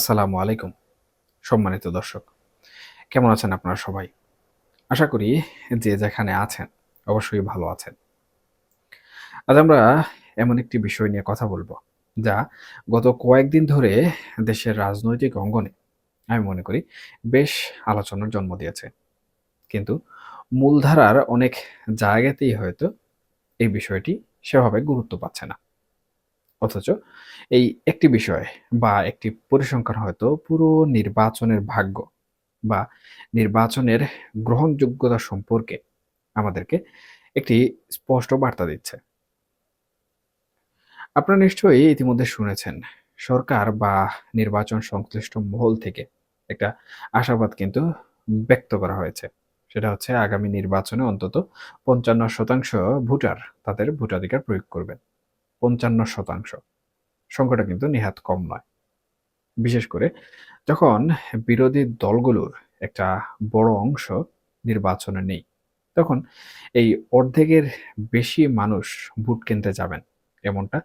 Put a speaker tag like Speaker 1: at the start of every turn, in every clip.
Speaker 1: আসসালামু আলাইকুম, সম্মানিত দর্শক। কেমন আছেন আপনারা সবাই? আশা করি যে যেখানে আছেন অবশ্যই ভালো আছেন। আজ আমরা এমন একটি বিষয় নিয়ে কথা বলব, যা গত কয়েকদিন ধরে দেশের রাজনৈতিক অঙ্গনে, আমি মনে করি, বেশ আলোচনার জন্ম দিয়েছে। কিন্তু মূলধারার অনেক জায়গাতেই হয়তো এই বিষয়টি সেভাবে গুরুত্ব পাচ্ছে না। অথচ এই একটি বিষয় বা একটি পরিসংখ্যান হয়তো পুরো নির্বাচনের ভাগ্য বা নির্বাচনের গ্রহণযোগ্যতা সম্পর্কে আমাদেরকে একটি স্পষ্ট বার্তা দিচ্ছে। আপনারা নিশ্চয়ই ইতিমধ্যে শুনেছেন, সরকার বা নির্বাচন সংশ্লিষ্ট মহল থেকে একটা আশাবাদ কিন্তু ব্যক্ত করা হয়েছে। সেটা হচ্ছে আগামী নির্বাচনে অন্তত পঞ্চান্ন শতাংশ ভোটার তাদের ভোটাধিকার প্রয়োগ করবেন। পঞ্চান্ন শতাংশ। সংখ্যাটা কিন্তু নেহাত কম নয়। বিশেষ করে যখন বিরোধী দলগুলোর একটা বড় অংশ নির্বাচনে নেই, তখন এই অর্ধেকের বেশি মানুষ ভোট কিনতে যাবেন এমনটা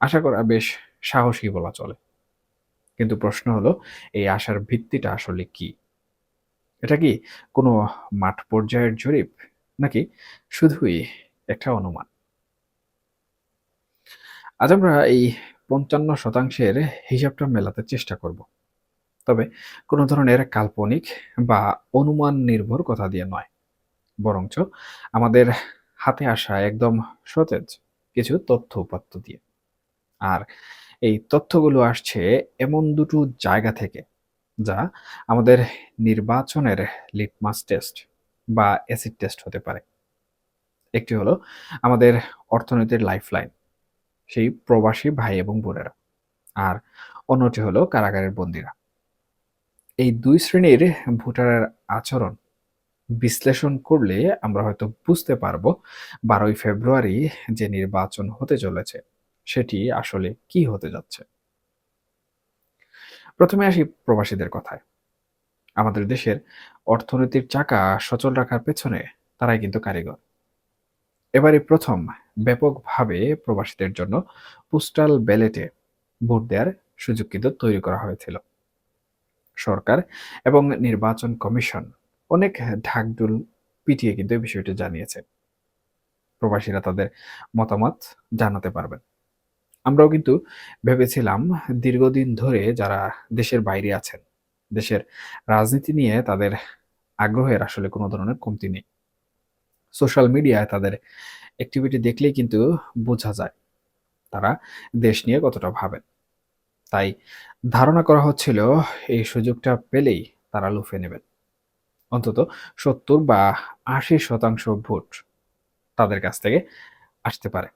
Speaker 1: আশা করা বেশ সাহসী বলা চলে। কিন্তু প্রশ্ন হলো, এই আশার ভিত্তিটা আসলে কি? এটা কি কোনো মাঠ পর্যায়ের জরিপ, নাকি শুধুই একটা অনুমান? আজ আমরা এই পঞ্চান্ন শতাংশের হিসাবটা মেলাতে চেষ্টা করব। তবে কোনো ধরনের কাল্পনিক বা অনুমান নির্ভর কথা দিয়ে নয়। বরঞ্চ আমাদের হাতে আসা একদম সতেজ কিছু তথ্য উপাত্ত দিয়ে। আর এই তথ্যগুলো আসছে এমন দুটো জায়গা থেকে, যা আমাদের নির্বাচনের লিটমাস টেস্ট বা অ্যাসিড টেস্ট হতে পারে। একটি হলো আমাদের অর্থনীতির লাইফলাইন। সেই প্রবাসী ভাই এবং বোনেরা। আর অন্যটি হলো কারাগারের বন্দীরা। এই দুই শ্রেণির ভোটারের আচরণ বিশ্লেষণ করলে আমরা হয়তো বুঝতে পারব বারোই ফেব্রুয়ারি যে নির্বাচন হতে চলেছে, সেটি আসলে কি হতে যাচ্ছে। প্রথমে আসি প্রবাসীদের কথায়। আমাদের দেশের অর্থনীতির চাকা সচল রাখার পেছনে তারাই কিন্তু কারিগর। এবারে প্রথম ব্যাপকভাবে প্রবাসীদের জন্য পোস্টাল ব্যালেটে ভোট দেওয়ার সুযোগ কিন্তু তৈরি করা হয়েছিল। সরকার এবং নির্বাচন কমিশন অনেক ঢাকঢোল পিটিয়ে কিন্তু এই বিষয়টি জানিয়েছে। প্রবাসীরা তাদের মতামত জানাতে পারবেন। আমরাও কিন্তু ভেবেছিলাম দীর্ঘদিন ধরে যারা দেশের বাইরে আছেন, দেশের রাজনীতি নিয়ে তাদের আগ্রহের আসলে কোনো ধরনের কমতি নেই। সোশ্যাল মিডিয়ায় তাদের অ্যাক্টিভিটি দেখলেই কিন্তু বোঝা যায় তারা দেশ নিয়ে কতটা ভাবেন। তাই ধারণা করা হচ্ছিল এই সুযোগটা পেলেই তারা লুফে নেবেন। অন্তত সত্তর বা আশি শতাংশ ভোট তাদের কাছ থেকে আসতে পারে।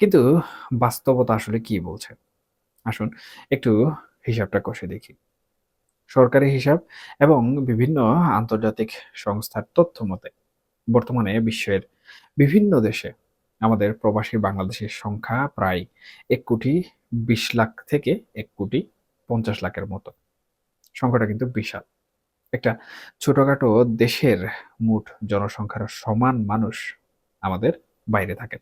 Speaker 1: কিন্তু বাস্তবতা আসলে কি বলছে? আসুন একটু হিসাবটা কষে দেখি। সরকারি হিসাব এবং বিভিন্ন আন্তর্জাতিক সংস্থার তথ্য মতে, বর্তমানে বিশ্বের বিভিন্ন দেশে আমাদের প্রবাসী বাংলাদেশের সংখ্যা প্রায় এক কোটি বিশ লাখ থেকে এক কোটি পঞ্চাশ লাখের মতো। সংখ্যাটা কিন্তু বিশাল। একটা ছোটখাটো দেশের মোট জনসংখ্যার সমান মানুষ আমাদের বাইরে থাকেন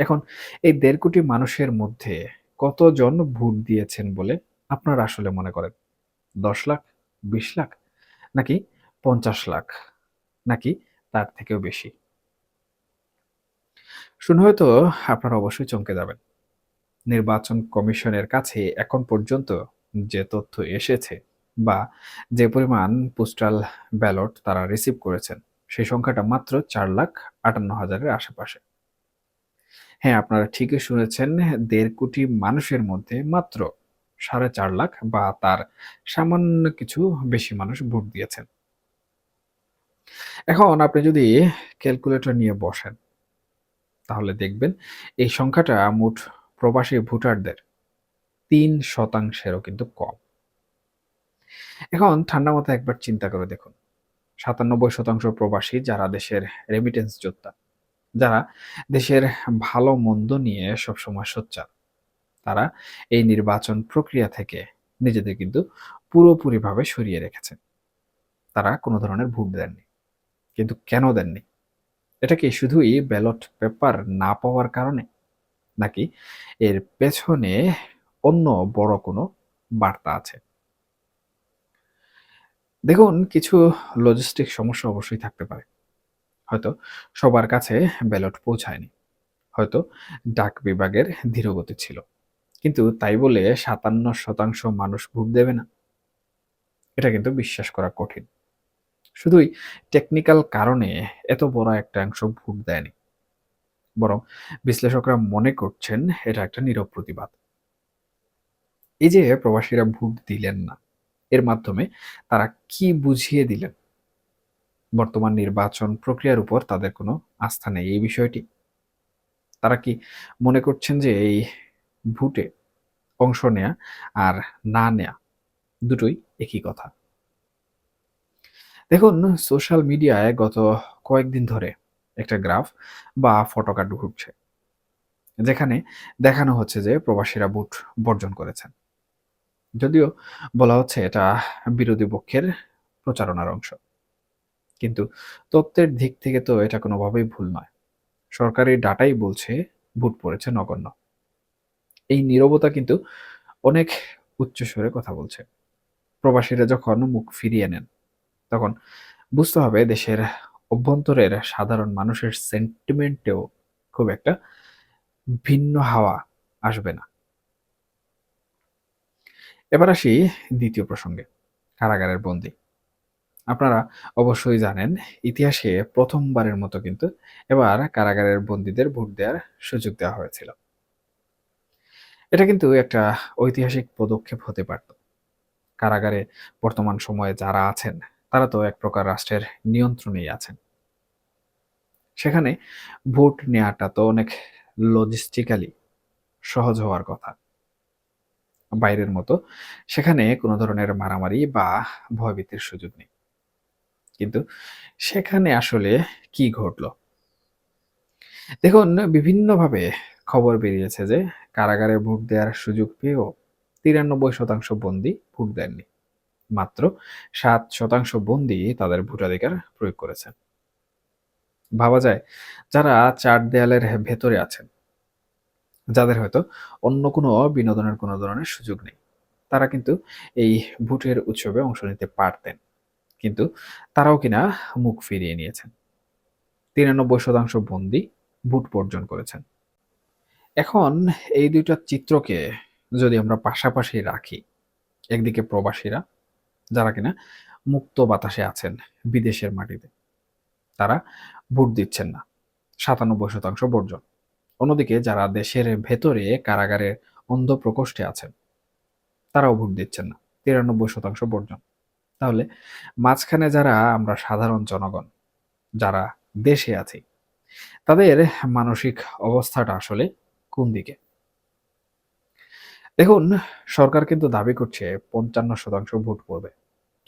Speaker 1: এখন এই দেড় কোটি মানুষের মধ্যে কতজন ভোট দিয়েছেন বলে আপনারা আসলে মনে করেন? দশ লাখ, বিশ লাখ নাকি পঞ্চাশ লাখ নাকি তার থেকেও বেশি? শুনে হয়তো আপনারা অবশ্যই চমকে যাবেন। নির্বাচন কমিশনের কাছে এখন পর্যন্ত যে তথ্য এসেছে বা যে পরিমাণ পোস্টাল ব্যালট তারা রিসিভ করেছেন, সেই সংখ্যাটা মাত্র চার লাখ আটান্ন হাজারের আশেপাশে। হ্যাঁ আপনারা ঠিকই শুনেছেন, দেড় কোটি মানুষের মধ্যে মাত্র সাড়ে চার লাখ বা তার সামান্য কিছু বেশি মানুষ ভোট দিয়েছেন। এখন আপনি যদি ক্যালকুলেটর নিয়ে বসেন, তাহলে দেখবেন এই সংখ্যাটা মোট প্রবাসী ভোটারদের তিন শতাংশেরও কিন্তু কম। এখন ঠান্ডা মাথায় একবার চিন্তা করে দেখুন, সাতানব্বই শতাংশ প্রবাসী যারা দেশের রেমিটেন্স যোদ্ধা, যারা দেশের ভালো মন্দ নিয়ে সবসময় সোচ্চার। তারা এই নির্বাচন প্রক্রিয়া থেকে নিজেদের কিন্তু পুরোপুরিভাবে সরিয়ে রেখেছেন তারা কোনো ধরনের ভোট দেননি, কিন্তু কেন দেননি? এটা কি শুধুই ব্যালট পেপার না পাওয়ার কারণে? নাকি এর পেছনে অন্য বড় কোনো বার্তা আছে? দেখুন, কিছু লজিস্টিক সমস্যা অবশ্যই থাকতে পারে। হয়তো সবার কাছে ব্যালট পৌঁছায়নি। হয়তো ডাক বিভাগের ধীরগতি ছিল। কিন্তু তাই বলে সাতান্ন শতাংশ মানুষ ভোট দেবে না। এটা কিন্তু বিশ্বাস করা কঠিন। শুধুই টেকনিক্যাল কারণে এত বড় একটা অংশ ভোট দেয়নি। বরং বিশ্লেষকরা মনে করছেন এটা একটা নীরব প্রতিবাদ। এই যে প্রবাসীরা ভোট দিলেন না, এর মাধ্যমে তারা কি বুঝিয়ে দিলেন? বর্তমান নির্বাচন প্রক্রিয়ার উপর তাদের কোনো আস্থা নেই এই বিষয়টি। তারা কি মনে করছেন যে এই ভোটে অংশ নেয়া আর না নেয়া দুটোই একই কথা। দেখুন সোশ্যাল মিডিয়ায় গত কয়েকদিন ধরে একটা গ্রাফ বা ফটোকার্ড ঘুরছে, যেখানে দেখানো হচ্ছে যে প্রবাসীরা ভোট বর্জন করেছেন। যদিও বলা হচ্ছে এটা বিরোধী পক্ষের প্রচারণার অংশ। কিন্তু তথ্যের দিক থেকে তো এটা কোনোভাবেই ভুল নয়। সরকারি ডাটাই বলছে ভোট পড়েছে নগণ্য। এই নীরবতা কিন্তু অনেক উচ্চস্বরে কথা বলছে। প্রবাসীরা যখন মুখ ফিরিয়ে নেন, তখন বুঝতে হবে দেশের অভ্যন্তরের সাধারণ মানুষের সেন্টিমেন্টেও খুব একটা ভিন্ন হাওয়া আসবে না। এবার আসি দ্বিতীয় প্রসঙ্গে, কারাগারের বন্দি। আপনারা অবশ্যই জানেন, ইতিহাসে প্রথমবারের মতো কিন্তু এবার কারাগারের বন্দীদের ভোট দেওয়ার সুযোগ দেওয়া হয়েছিল। এটা কিন্তু একটা ঐতিহাসিক পদক্ষেপ হতে পারত। কারাগারে বর্তমান সময়ে যারা আছেন, তারা তো এক প্রকার রাষ্ট্রের নিয়ন্ত্রণেই আছেন। সেখানে ভোট নেওয়াটা তো অনেক লজিস্টিক্যালি সহজ হওয়ার কথা। বাইরের মতো সেখানে কোনো ধরনের মারামারি বা ভয়ভীতির সুযোগ নেই। কিন্তু সেখানে আসলে কি ঘটল? দেখুন, বিভিন্নভাবে খবর বেরিয়েছে যে কারাগারে ভোট দেওয়ার সুযোগ পেয়েও তিরানব্বই শতাংশ বন্দী ভোট দেননি। মাত্র সাত শতাংশ বন্দী তাদের ভোটাধিকার প্রয়োগ করেছেন। ভাবা যায়, যারা চার দেয়ালের ভেতরে আছেন, যাদের হয়তো অন্য কোনো বিনোদনের কোনো ধরনের সুযোগ নেই, তারা কিন্তু এই ভোটের উৎসবে অংশ নিতে পারতেন, কিন্তু তারাও কিনা মুখ ফিরিয়ে নিয়েছেন। তিরানব্বই শতাংশ বন্দী ভোট বর্জন করেছেন। এখন এই দুইটা চিত্রকে যদি আমরা পাশাপাশি রাখি, একদিকে প্রবাসীরা যারা কিনা মুক্ত বাতাসে আছেন বিদেশের মাটিতে, তারা ভোট দিচ্ছেন না, সাতানব্বই শতাংশ বর্জন অন্যদিকে যারা দেশের ভেতরে কারাগারের অন্ধ প্রকোষ্ঠে আছেন, তারাও ভোট দিচ্ছেন না, তিরানব্বই শতাংশ বর্জন তাহলে মাঝখানে যারা আমরা সাধারণ জনগণ, যারা দেশে আছি, তাদের মানসিক অবস্থাটা আসলে কোন দিকে? দেখুন, সরকার কিন্তু দাবি করছে পঞ্চান্ন শতাংশ ভোট পড়বে।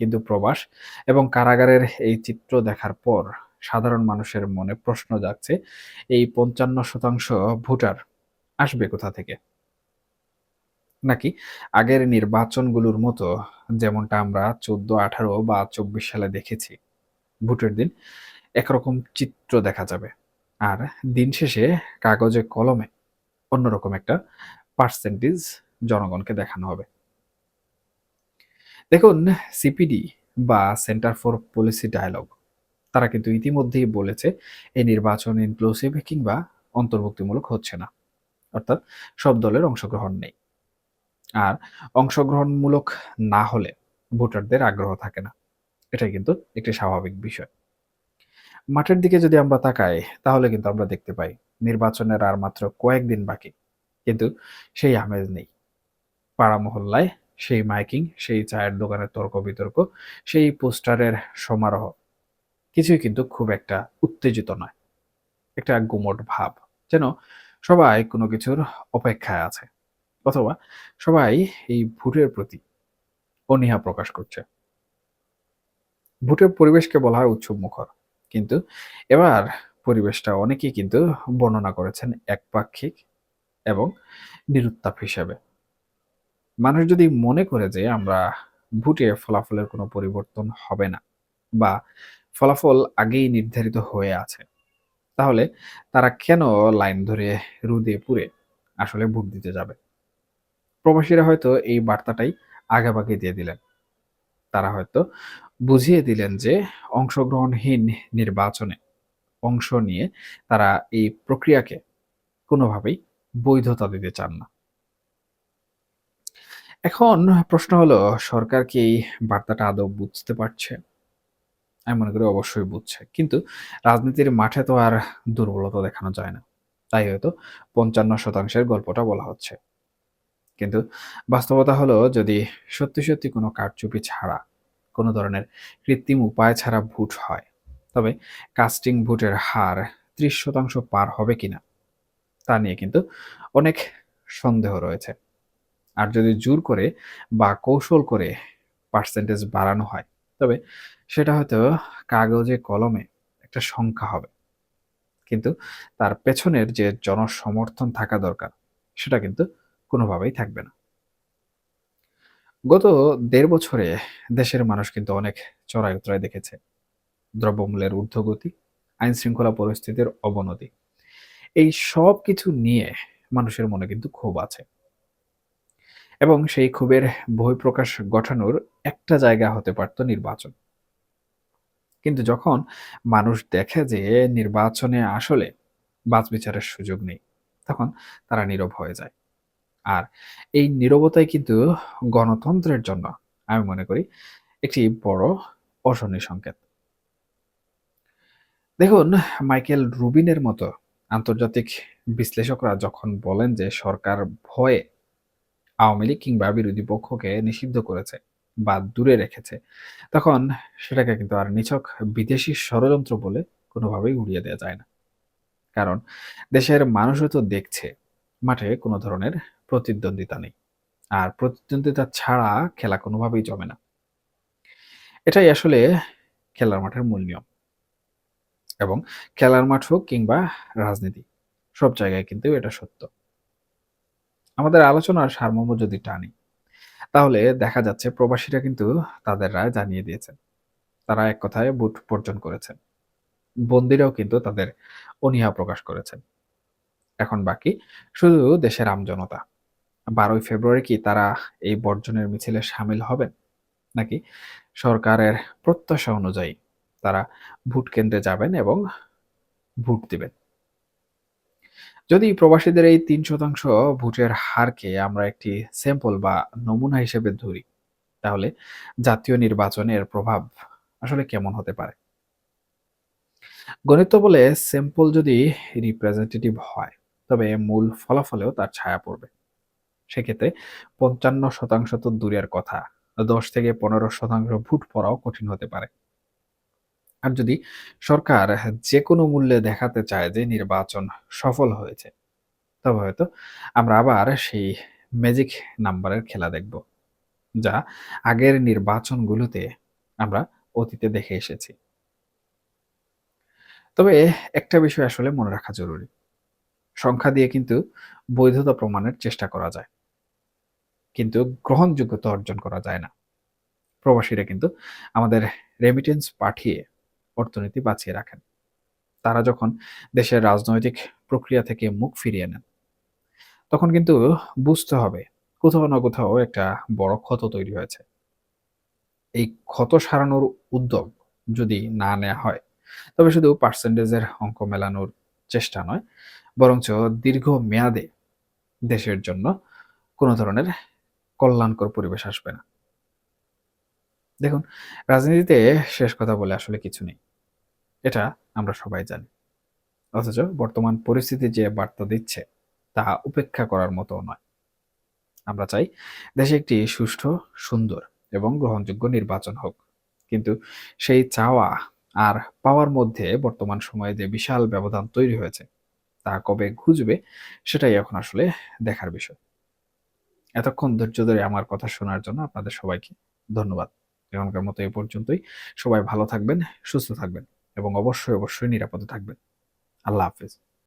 Speaker 1: কিন্তু প্রবাস এবং কারাগারের এই চিত্র দেখার পর সাধারণ মানুষের মনে প্রশ্ন জাগছে, এই পঞ্চান্ন শতাংশ ভোটার আসবে কোথা থেকে? নাকি আগের নির্বাচনগুলোর মতো যেমনটা আমরা চোদ্দ, আঠারো বা চব্বিশ সালে দেখেছি, ভোটের দিন একরকম চিত্র দেখা যাবে। আর দিন শেষে কাগজে কলমে অন্যরকম একটা পার্সেন্টেজ জনগণকে দেখানো হবে। দেখুন সিপিডি বা সেন্টার ফর পলিসি ডায়ালগ তারা কিন্তু ইতিমধ্যেই বলেছে এই নির্বাচন ইনক্লুসিভ কিংবা অন্তর্ভুক্তিমূলক হচ্ছে না। অর্থাৎ সব দলের অংশগ্রহণ নেই। আর অংশগ্রহণমূলক না হলে ভোটারদের আগ্রহ থাকে না। এটাই কিন্তু একটি স্বাভাবিক বিষয়। মাঠের দিকে যদি আমরা তাকাই, তাহলে কিন্তু আমরা দেখতে পাই নির্বাচনের আর মাত্র কয়েকদিন বাকি। কিন্তু সেই আমেজ নেই। পাড়া মহল্লায় সেই মাইকিং, সেই চায়ের দোকানের তর্ক বিতর্ক সেই পোস্টারের সমারোহ কিছুই কিন্তু খুব একটা উত্তেজিত নয়। একটা গুমট ভাব যেন সবাই কোনো কিছুর অপেক্ষায় আছে অথবা সবাই এই ভোটের প্রতি অনীহা প্রকাশ করছে। ভোটের পরিবেশকে বলা হয় উৎসব মুখর কিন্তু এবার পরিবেশটা অনেকেই কিন্তু বর্ণনা করেছেন একপাক্ষিক এবং নিরুত্তাপ হিসেবে। মানুষ যদি মনে করে যে আমরা ভোটে ফলাফলের কোনো পরিবর্তন হবে না বা ফলাফল আগেই নির্ধারিত হয়ে আছে, তাহলে তারা কেন লাইন ধরে রুদে পুড়ে আসলে ভোট দিতে যাবে? প্রবাসীরা হয়তো এই বার্তাটাই আগেভাগে দিয়ে দিলেন। তারা হয়তো বুঝিয়ে দিলেন যে অংশগ্রহণহীন নির্বাচনে অংশ নিয়ে তারা এই প্রক্রিয়াকে কোনোভাবেই বৈধতা দিতে চান না। এখন প্রশ্ন হলো, সরকার কি এই বার্তাটা আদৌ বুঝতে পারছে? আমি মনে করি অবশ্যই বুঝছে, কিন্তু রাজনীতির মাঠে তো আর দুর্বলতা দেখানো যায় না। তাই হয়তো পঞ্চান্ন শতাংশের গল্পটা বলা হচ্ছে। কিন্তু বাস্তবতা হলো যদি সত্যি সত্যি কোনো কারচুপি ছাড়া, কোনো ধরনের কৃত্রিম উপায় ছাড়া ভোট হয়, তবে কাস্টিং ভোটের হার ত্রিশ শতাংশ পার হবে কিনা, তা নিয়ে কিন্তু অনেক সন্দেহ রয়েছে। আর যদি জোর করে বা কৌশল করে পার্সেন্টেজ বাড়ানো হয়, তবে সেটা হয়তো কাগজে কলমে একটা সংখ্যা হবে। কিন্তু তার পেছনের যে জনসমর্থন থাকা দরকার, সেটা কিন্তু কোনোভাবেই থাকবে না। গত দেড় বছরে দেশের মানুষ কিন্তু অনেক চড়াই উতরাই দেখেছে। দ্রব্যমূল্যের ঊর্ধ্বগতি আইন শৃঙ্খলা পরিস্থিতির অবনতি, এই সব কিছু নিয়ে মানুষের মনে কিন্তু ক্ষোভ আছে। এবং সেই ক্ষোভের বহিঃপ্রকাশ ঘটানোর একটা জায়গা হতে পারত নির্বাচন। কিন্তু যখন মানুষ দেখে যে নির্বাচনে আসলে বাছবিচারের সুযোগ নেই, তখন তারা নীরব হয়ে যায়। আর এই নীরবতাই কিন্তু গণতন্ত্রের জন্য আমি মনে করি একটি বড় অশনি সংকেত। দেখুন, মাইকেল রুবিনের মতো আন্তর্জাতিক বিশ্লেষকরা যখন বলেন যে সরকার ভয়ে আওয়ামী লীগ কিংবা বিরোধী পক্ষকে নিষিদ্ধ করেছে বা দূরে রেখেছে, তখন সেটাকে কিন্তু আর নিছক বিদেশি ষড়যন্ত্র বলে কোনোভাবেই উড়িয়ে দেওয়া যায় না। কারণ দেশের মানুষও তো দেখছে, মাঠে কোনো ধরনের প্রতিদ্বন্দ্বিতা নেই। আর প্রতিদ্বন্দ্বিতা ছাড়া খেলা কোনোভাবেই জমে না। এটাই আসলে খেলার মাঠের মূল নিয়ম। এবং খেলার মাঠ হোক কিংবা রাজনীতি, সব জায়গায় কিন্তু এটা সত্য। আমাদের আলোচনার সারমর্ম যদি টানি, তাহলে দেখা যাচ্ছে প্রবাসীরা কিন্তু তাদের রায় জানিয়ে দিয়েছেন। তারা এক কথায় বুট বর্জন করেছেন। বন্দিরাও কিন্তু তাদের অনীহা প্রকাশ করেছেন। এখন বাকি শুধু দেশের আমজনতা। বারোই ফেব্রুয়ারি কি তারা এই বর্জনের মিছিলে সামিল হবেন? নাকি সরকারের প্রত্যাশা অনুযায়ী তারা ভোট কেন্দ্রে যাবেন এবং ভোট দিবেন? যদি প্রবাসীদের এই তিন শতাংশ ভোটের হারকে আমরা একটি স্যাম্পল বা নমুনা হিসেবে ধরি, তাহলে জাতীয় নির্বাচনের প্রভাব আসলে কেমন হতে পারে? গণিত বলে স্যাম্পল যদি রিপ্রেজেন্টেটিভ হয়, তবে মূল ফলাফলেও তার ছায়া পড়বে। সেক্ষেত্রে পঞ্চান্ন শতাংশ তো দূরের কথা। দশ থেকে পনেরো শতাংশ ভোট পড়াও কঠিন হতে পারে। আর যদি সরকার যে কোনো মূল্যে দেখাতে চায় যে নির্বাচন সফল হয়েছে, তবে হয়তো আমরা আবার সেই ম্যাজিক নাম্বারের খেলা দেখব, যা আগের নির্বাচনগুলোতে আমরা অতীতে দেখে এসেছি। তবে একটা বিষয় আসলে মনে রাখা জরুরি। সংখ্যা দিয়ে কিন্তু বৈধতা প্রমাণের চেষ্টা করা যায়। কিন্তু গ্রহণযোগ্যতা অর্জন করা যায় না। প্রবাসীরা কিন্তু আমাদের রেমিটেন্স পাঠিয়ে অর্থনীতি বাঁচিয়ে রাখেন। তারা যখন দেশের রাজনৈতিক প্রক্রিয়া থেকে মুখ ফিরিয়ে নেন, তখন কিন্তু বুঝতে হবে কোথাও না কোথাও একটা বড় ক্ষত তৈরি হয়েছে। এই ক্ষত সারানোর উদ্যোগ যদি না নেওয়া হয়, তবে শুধু পার্সেন্টেজের অঙ্ক মেলানোর চেষ্টা নয়, বরঞ্চ দীর্ঘ মেয়াদে দেশের জন্য কোনো ধরনের কল্যাণকর পরিবেশ আসবে না। দেখুন, রাজনীতিতে শেষ কথা বলে আসলে কিছু নেই। এটা আমরা সবাই জানি। অথচ বর্তমান পরিস্থিতি যে বার্তা দিচ্ছে, তা উপেক্ষা করার মতো নয়। আমরা চাই দেশে একটি সুষ্ঠু, সুন্দর এবং গ্রহণযোগ্য নির্বাচন হোক। কিন্তু সেই চাওয়া আর পাওয়ার মধ্যে বর্তমান সময়ে যে বিশাল ব্যবধান তৈরি হয়েছে, তা কবে ঘুজবে সেটাই এখন আসলে দেখার বিষয়। এতক্ষণ ধৈর্য ধরে আমার কথা শোনার জন্য আপনাদের সবাইকে ধন্যবাদ। এখনকার মতো এ পর্যন্তই। সবাই ভালো থাকবেন, সুস্থ থাকবেন এবং অবশ্যই অবশ্যই নিরাপদে থাকবেন। আল্লাহ হাফিজ।